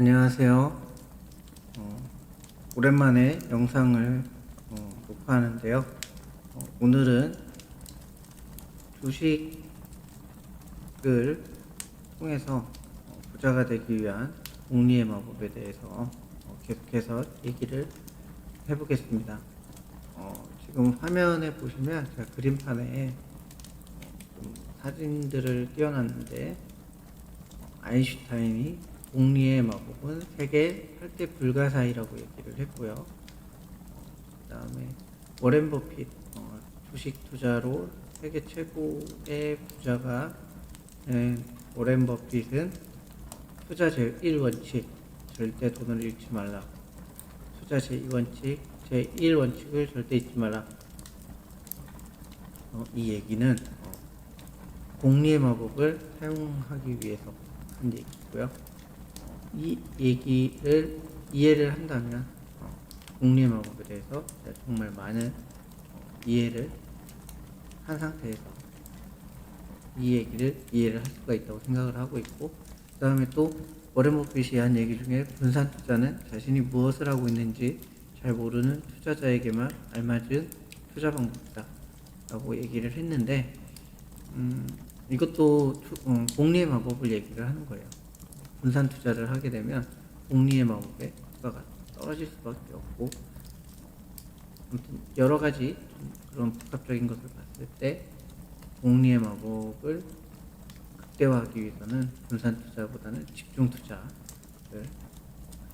안녕하세요. 어, 오랜만에 영상을 어, 녹화하는데요. 어, 오늘은 주식을 통해서 어, 부자가 되기 위한 복리의 마법에 대해서 어, 계속해서 얘기를 해보겠습니다. 어, 지금 화면에 보시면 제가 그림판에 어, 좀 사진들을 띄워놨는데 아인슈타인이 복리의 마법은 세계 8대 불가사의라고 얘기를 했고요. 그 다음에 워렌 버핏 어, 주식 투자로 세계 최고의 부자가 된 워렌 버핏은 투자 제1원칙 절대 돈을 잃지 말라 투자 제2원칙 제1원칙을 절대 잊지 말라 어, 이 얘기는 어, 복리의 마법을 사용하기 위해서 한 얘기고요. 어, 이 얘기를 이해를 한다면 어, 복리의 마법에 대해서 정말 많은 어, 이해를 한 상태에서 이 얘기를 이해를 할 수가 있다고 생각을 하고 있고 그 다음에 또 워렌 버핏이 한 얘기 중에 분산 투자는 자신이 무엇을 하고 있는지 잘 모르는 투자자에게만 알맞은 투자 방법이다 라고 얘기를 했는데 음, 이것도 투, 어, 복리의 마법을 얘기를 하는 거예요. 분산 투자를 하게 되면 복리의 마법의 효과가 떨어질 수밖에 없고 아무튼 여러 가지 좀 그런 복합적인 것을 봤을 때 복리의 마법을 극대화하기 위해서는 분산 투자보다는 집중 투자를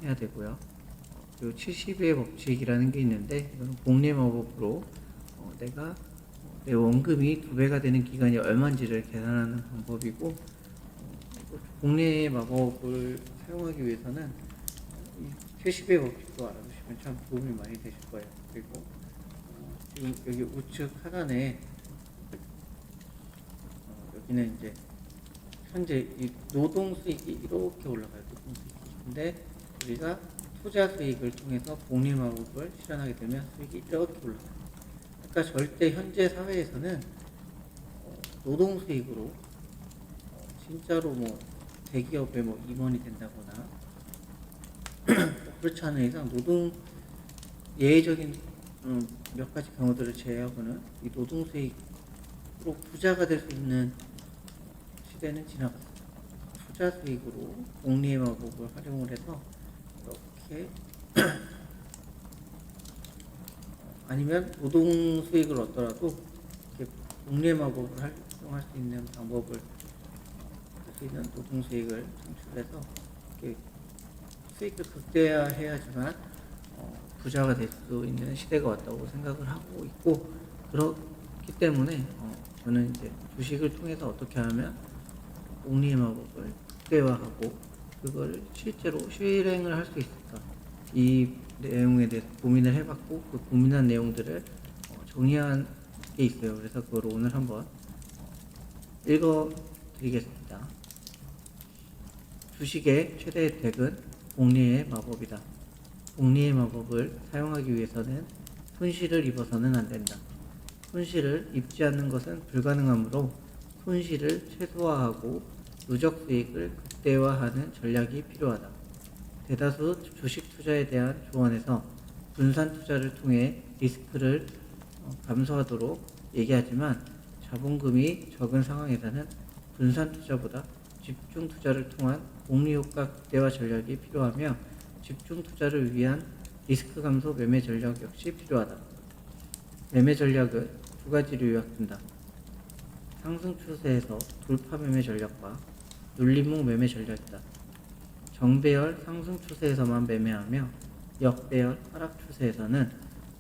해야 되고요. 그리고 70의 법칙이라는 게 있는데 이건 복리의 마법으로 어, 내가 어, 내 원금이 두 배가 되는 기간이 얼마인지를 계산하는 방법이고 어, 복리의 마법을 사용하기 위해서는 이 70의 법칙도 알아두시면 참 도움이 많이 되실 거예요. 그리고 어, 지금 여기 우측 하단에 어, 여기는 이제 현재 이 노동 수익이 이렇게 올라가요. 노동 수익이. 근데 우리가 투자 수익을 통해서 복리 마법을 실현하게 되면 수익이 이렇게 올라가요. 그러니까 절대 현재 사회에서는 어, 노동 수익으로 어, 진짜로 뭐 대기업의 뭐 임원이 된다거나 그렇지 않은 이상 노동 예외적인 음, 몇 가지 경우들을 제외하고는 이 노동 수익으로 부자가 될 수 있는 시대는 지나갔어요. 투자 수익으로 복리의 마법을 활용을 해서 이렇게 아니면 노동 수익을 얻더라도 복리의 마법을 활용할 수 있는 방법을 할 수 있는 노동 수익을 창출해서 수익을 극대화해야지만 어, 부자가 될 수 있는 시대가 왔다고 생각을 하고 있고 그렇기 때문에 어, 저는 이제 주식을 통해서 어떻게 하면 복리의 마법을 극대화하고 그걸 실제로 실행을 할 수 있을까 이 내용에 대해서 고민을 해봤고 그 고민한 내용들을 어, 정리한 게 있어요. 그래서 그걸 오늘 한번 읽어드리겠습니다. 주식의 최대 혜택은 복리의 마법이다. 복리의 마법을 사용하기 위해서는 손실을 입어서는 안 된다. 손실을 입지 않는 것은 불가능하므로 손실을 최소화하고 누적 수익을 극대화하는 전략이 필요하다. 대다수 주식 투자에 대한 조언에서 분산 투자를 통해 리스크를 어, 감소하도록 얘기하지만 자본금이 적은 상황에서는 분산 투자보다 집중 투자를 통한 복리 효과 극대화 전략이 필요하며 집중 투자를 위한 리스크 감소 매매 전략 역시 필요하다. 매매 전략은 두 가지로 요약된다. 상승 추세에서 돌파 매매 전략과 눌림목 매매 전략이다. 정배열 상승 추세에서만 매매하며 역배열 하락 추세에서는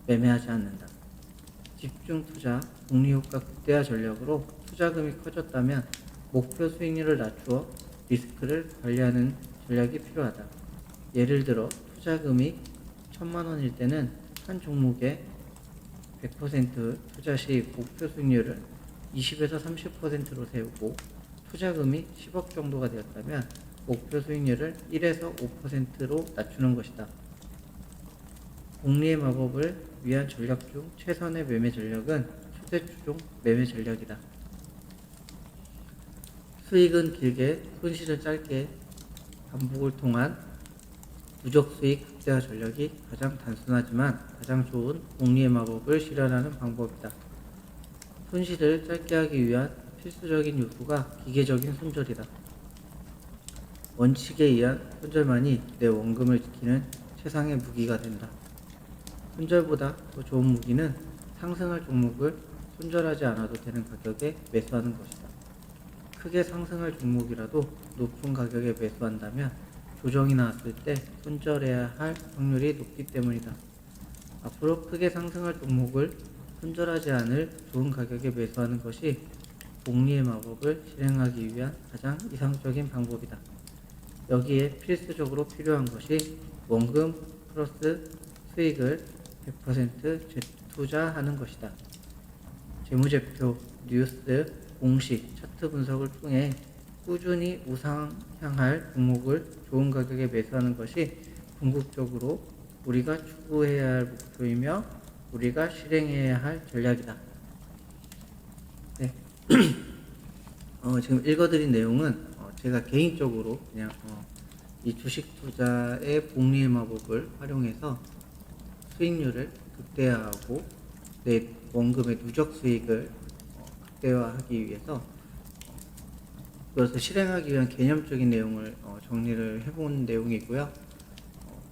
매매하지 않는다. 집중 투자, 복리 효과 극대화 전략으로 투자금이 커졌다면 목표 수익률을 낮추어 리스크를 관리하는 전략이 필요하다. 예를 들어 투자금이 천만 원일 때는 한 종목에 100% 투자 시 목표 수익률을 20에서 30%로 세우고 투자금이 10억 정도가 되었다면 목표 수익률을 1에서 5%로 낮추는 것이다. 복리의 마법을 위한 전략 중 최선의 매매 전략은 초대 추종 매매 전략이다. 수익은 길게, 손실은 짧게 반복을 통한 누적 수익 극대화 전략이 가장 단순하지만 가장 좋은 복리의 마법을 실현하는 방법이다. 손실을 짧게 하기 위한 필수적인 요소가 기계적인 손절이다. 원칙에 의한 손절만이 내 원금을 지키는 최상의 무기가 된다. 손절보다 더 좋은 무기는 상승할 종목을 손절하지 않아도 되는 가격에 매수하는 것이다. 크게 상승할 종목이라도 높은 가격에 매수한다면 조정이 나왔을 때 손절해야 할 확률이 높기 때문이다. 앞으로 크게 상승할 종목을 손절하지 않을 좋은 가격에 매수하는 것이 복리의 마법을 실행하기 위한 가장 이상적인 방법이다. 여기에 필수적으로 필요한 것이 원금 플러스 수익을 100% 재투자하는 것이다. 재무제표, 뉴스, 공식, 차트 분석을 통해 꾸준히 우상향할 종목을 좋은 가격에 매수하는 것이 궁극적으로 우리가 추구해야 할 목표이며 우리가 실행해야 할 전략이다. 네. 어, 지금 읽어드린 내용은 어, 제가 개인적으로 그냥 어, 이 주식 투자의 복리의 마법을 활용해서 수익률을 극대화하고 내 원금의 누적 수익을 어, 극대화하기 위해서 어, 그것을 실행하기 위한 개념적인 내용을 어, 정리를 해본 내용이고요. 어,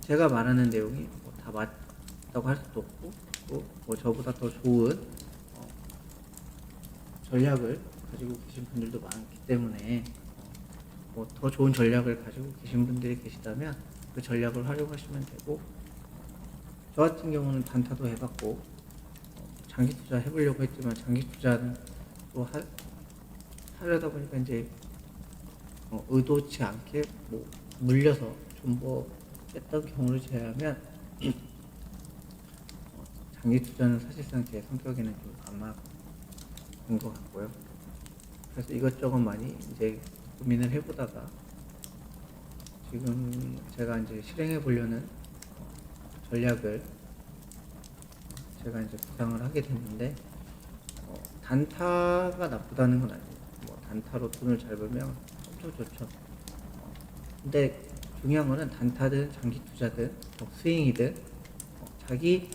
제가 말하는 내용이 뭐 다 맞다고 할 수도 없고 또 뭐 저보다 더 좋은 어, 전략을 가지고 계신 분들도 많기 때문에 뭐더 좋은 전략을 가지고 계신 분들이 계시다면 그 전략을 활용하시면 되고 저 같은 경우는 단타도 해봤고 어, 장기 투자 해보려고 했지만 장기 투자는 또 하, 하려다 보니까 이제 어, 의도치 않게 뭐 물려서 존버했던 경우를 제외하면 어, 장기 투자는 사실상 제 성격에는 좀안 맞는 것 같고요. 그래서 이것저것 많이 이제 고민을 해보다가 지금 제가 이제 실행해 보려는 어, 전략을 제가 이제 구상을 하게 됐는데 어, 단타가 나쁘다는 건 아니에요. 뭐 단타로 돈을 잘 벌면 엄청 좋죠. 어, 근데 중요한 거는 단타든 장기 투자든 뭐 스윙이든 어, 자기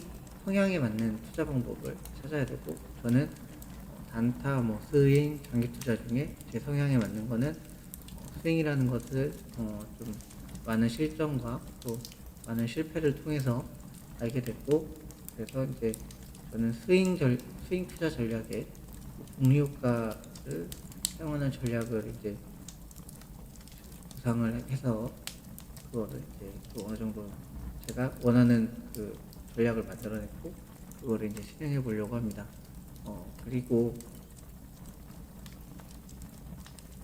성향에 맞는 투자 방법을 찾아야 되고 저는 어, 단타, 뭐 스윙, 장기 투자 중에 제 성향에 맞는 거는 어, 스윙이라는 것을 어, 좀 많은 실전과 또 많은 실패를 통해서 알게 됐고 그래서 이제 저는 스윙 전 스윙 투자 전략에 효과를 사용하는 전략을 이제 구상을 해서 그거를 이제 또 어느 정도 제가 원하는 그 전략을 만들어냈고 그거를 이제 실행해 보려고 합니다. 어 그리고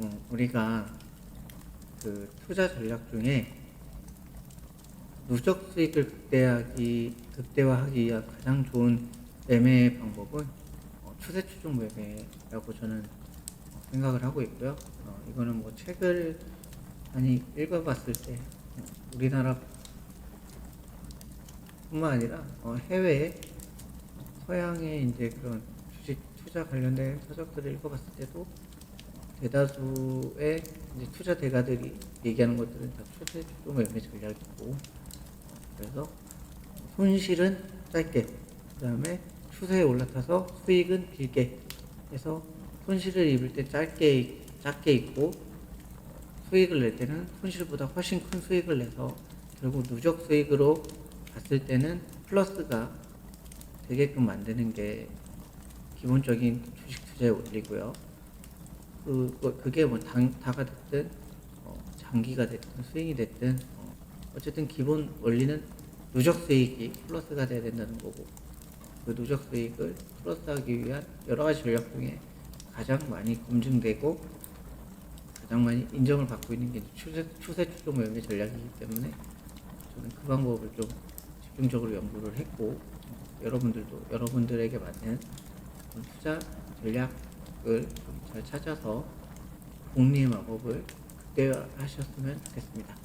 음, 우리가 그 투자 전략 중에 누적 수익을 극대화하기 극대화하기 위한 가장 좋은 매매 방법은 어, 추세 추종 매매라고 저는 어, 생각을 하고 있고요. 어, 이거는 뭐 책을 많이 읽어봤을 때 어, 우리나라 뿐만 아니라 어, 해외 서양의 이제 그런 주식 투자 관련된 서적들을 읽어봤을 때도 대다수의 이제 투자 대가들이 얘기하는 것들은 다 추세 추종 매매 전략이고 어, 그래서 손실은 짧게 그 다음에 추세에 올라타서 수익은 길게 해서 손실을 입을 때 짧게 작게 입고 수익을 낼 때는 손실보다 훨씬 큰 수익을 내서 결국 누적 수익으로 봤을 때는 플러스가 되게끔 만드는 게 기본적인 주식 투자의 원리고요. 그, 그- 그게 뭐 당, 다가 됐든 어, 장기가 됐든 스윙이 됐든 어, 어쨌든 기본 원리는 누적 수익이 플러스가 돼야 된다는 거고 그 누적 수익을 플러스하기 위한 여러 가지 전략 중에 가장 많이 검증되고 가장 많이 인정을 받고 있는 게 추세, 추세 추종 매매 전략이기 때문에 저는 그 방법을 좀 집중적으로 연구를 했고 어, 여러분들도 여러분들에게 맞는 투자 전략을 좀잘 찾아서 복리의 마법을 극대화하셨으면 좋겠습니다.